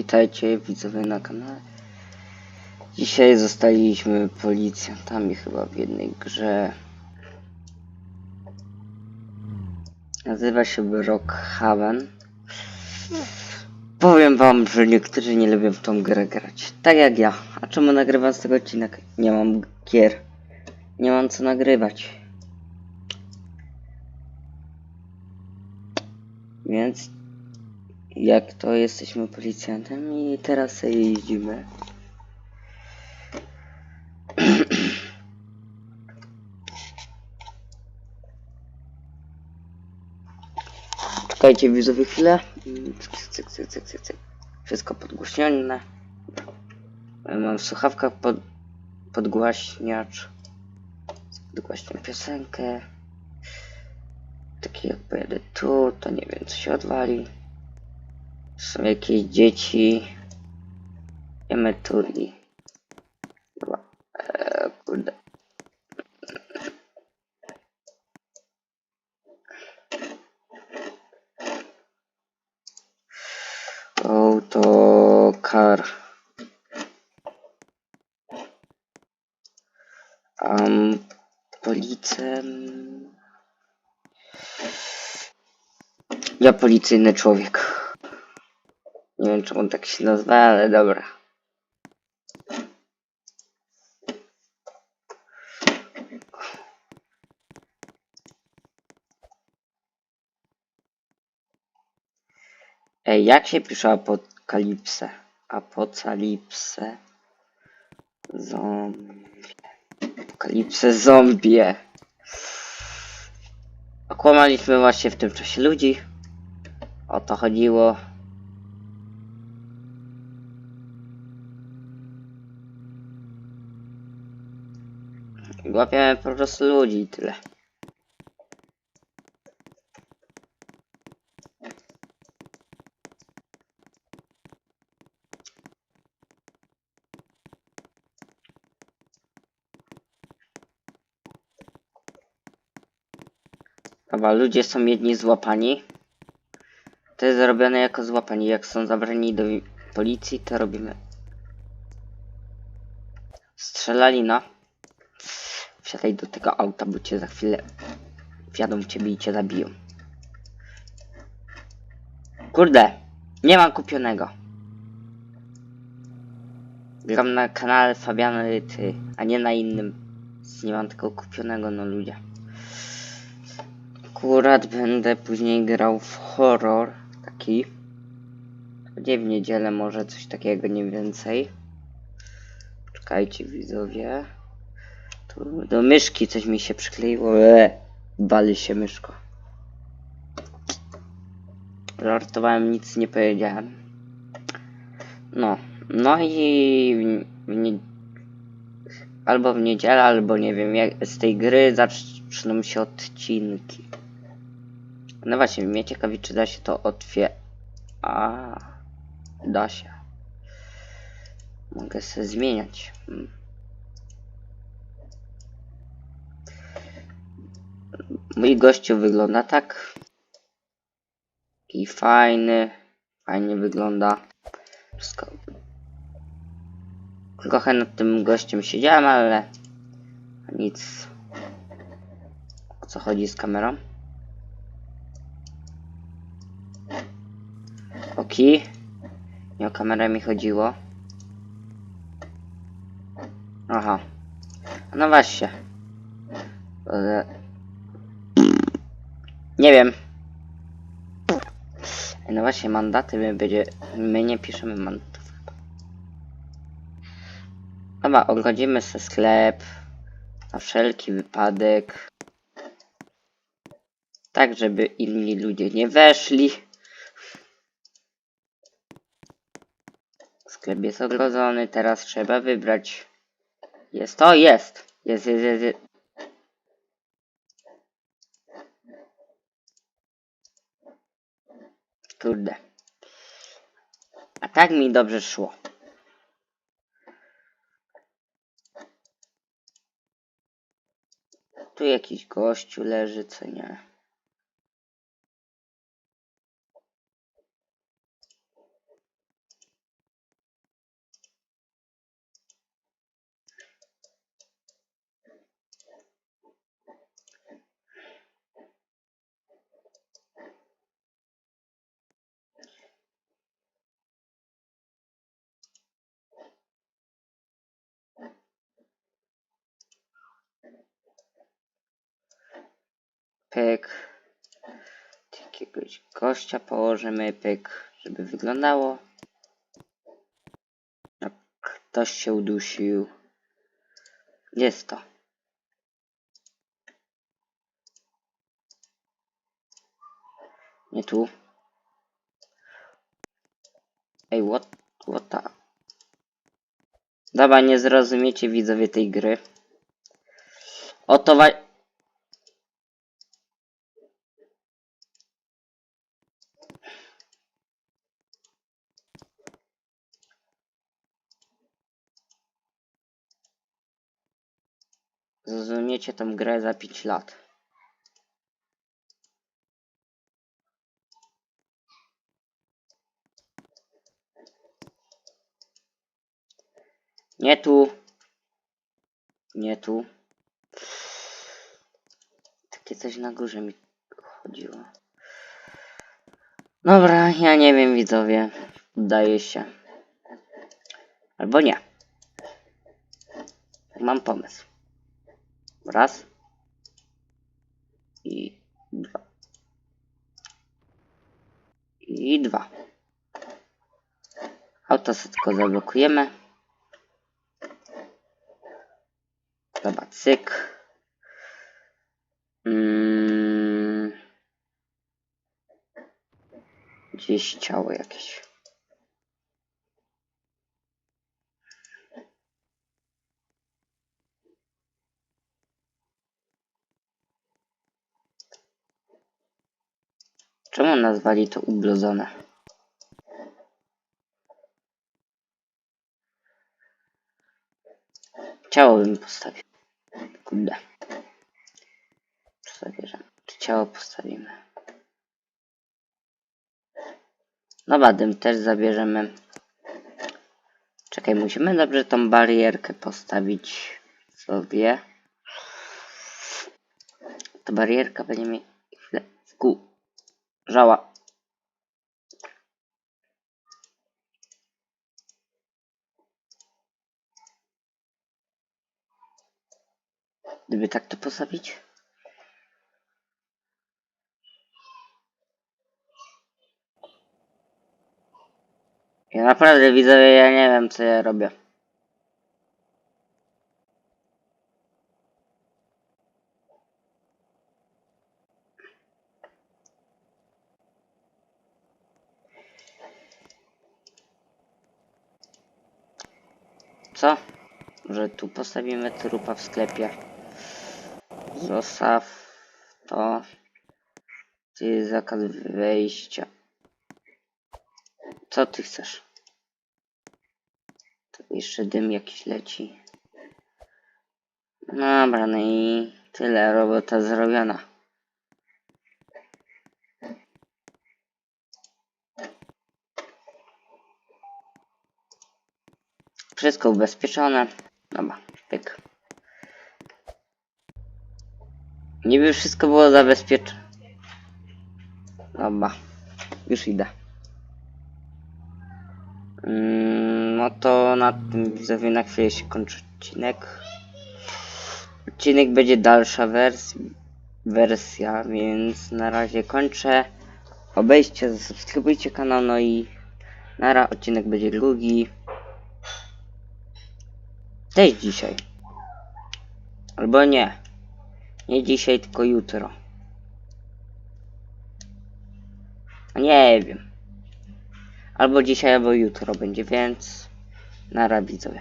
Witajcie widzowie na kanale. Dzisiaj zostaliśmy policjantami chyba w jednej grze. Nazywa się Brookhaven. Powiem wam, że niektórzy nie lubią w tą grę grać. Tak jak ja. A czemu nagrywam z tego odcinek? Nie mam gier. Nie mam co nagrywać. Więc jak to jesteśmy policjantem i teraz sobie jeździmy. Czekajcie widzowie chwilę. Cyk, cyk, cyk, cyk, cyk. Wszystko podgłośnione. Mam w słuchawkach pod, podgłaśniacz. Podgłaśniam piosenkę. Taki jak pojadę tu, to nie wiem co się odwali. Są jakieś dzieci. Emeturli. Chyba. Eee, kurde. Autokar. Um, policem. Ja policyjny człowiek. Nie wiem czemu tak się nazywa, ale dobra. Ej, jak się pisze apokalipsę? Apocalipsę. Zombie. Apokalipsę zombie. Okłamaliśmy właśnie w tym czasie ludzi. O to chodziło. Łapiemy po prostu ludzi tyle. Dobra, ludzie są jedni złapani. To jest zrobione jako złapani. Jak są zabrani do policji, to robimy. Strzelalina. Wsiadaj do tego auta, bo cię za chwilę wjadą w ciebie i cię zabiją. Kurde, nie mam kupionego. Gram na kanale Fabiany Ty, a nie na innym. Nie mam tylko kupionego, no ludzie. Akurat będę później grał w horror taki. Gdzie w niedzielę może coś takiego, nie więcej. Czekajcie widzowie. Do myszki coś mi się przykleiło. Eee, bali się myszko. Żartowałem, nic nie powiedziałem. No, no i w, nie... albo w niedzielę, albo nie wiem, jak z tej gry zaczną się odcinki. No właśnie, mnie ciekawi, czy da się to otwie... A, da się. Mogę sobie zmieniać. Mój gościu wygląda tak. I fajny. Fajnie wygląda. Wszystko. Trochę nad tym gościem siedziałem, ale nic. O co chodzi z kamerą? Oki. Nie o kamerę mi chodziło. Aha. No właśnie. Nie wiem. No właśnie, mandaty my będzie... My nie piszemy mandatów. Dobra, ogrodzimy sobie sklep. Na wszelki wypadek. Tak, żeby inni ludzie nie weszli. Sklep jest ogrodzony, teraz trzeba wybrać. Jest to, jest. Jest, jest, jest. jest. Kurde. A tak mi dobrze szło. Tu jakiś gościu leży, co nie. Pyk. Jakiegoś gościa położymy, pyk, żeby wyglądało. No, ktoś się udusił. Jest to? Nie tu. Ej, what, what the... Dobra, nie zrozumiecie widzowie tej gry. Oto wa... Zrozumiecie tą grę za 5 lat. Nie tu. Nie tu. Takie coś na górze mi chodziło. Dobra, ja nie wiem widzowie. Udaje się. Albo nie. Mam pomysł. Raz. I dwa. I dwa. Auto tylko zablokujemy. Dobra, cyk. Mm. Gdzieś ciało jakieś. Czemu nazwali to ublodzone? Ciało bym postawił. Kurde. Zabierzemy? Czy ciało postawimy? Dobra, dym też zabierzemy. Czekaj, musimy dobrze tą barierkę postawić sobie. Ta barierka będzie mi chwilę wkurzała. Gdyby tak to postawić? Ja naprawdę widzę, ja nie wiem co ja robię. Co? Że tu postawimy trupa w sklepie. Zostaw to. Jest zakaz wejścia? Co ty chcesz? Tu jeszcze dym jakiś leci. Dobra, no i tyle, robota zrobiona. Wszystko ubezpieczone. Dobra, pyk. Niby wszystko było zabezpieczone. Dobra, już idę. Mm, No to na tym widzowie na chwilę się kończy odcinek. Odcinek będzie dalsza wers wersja, więc na razie kończę. Obejście, zasubskrybujcie kanał, no i nara odcinek będzie długi. Też dzisiaj. Albo nie. Nie dzisiaj, tylko jutro. Nie wiem. Albo dzisiaj, albo jutro będzie, więc nara widzowie.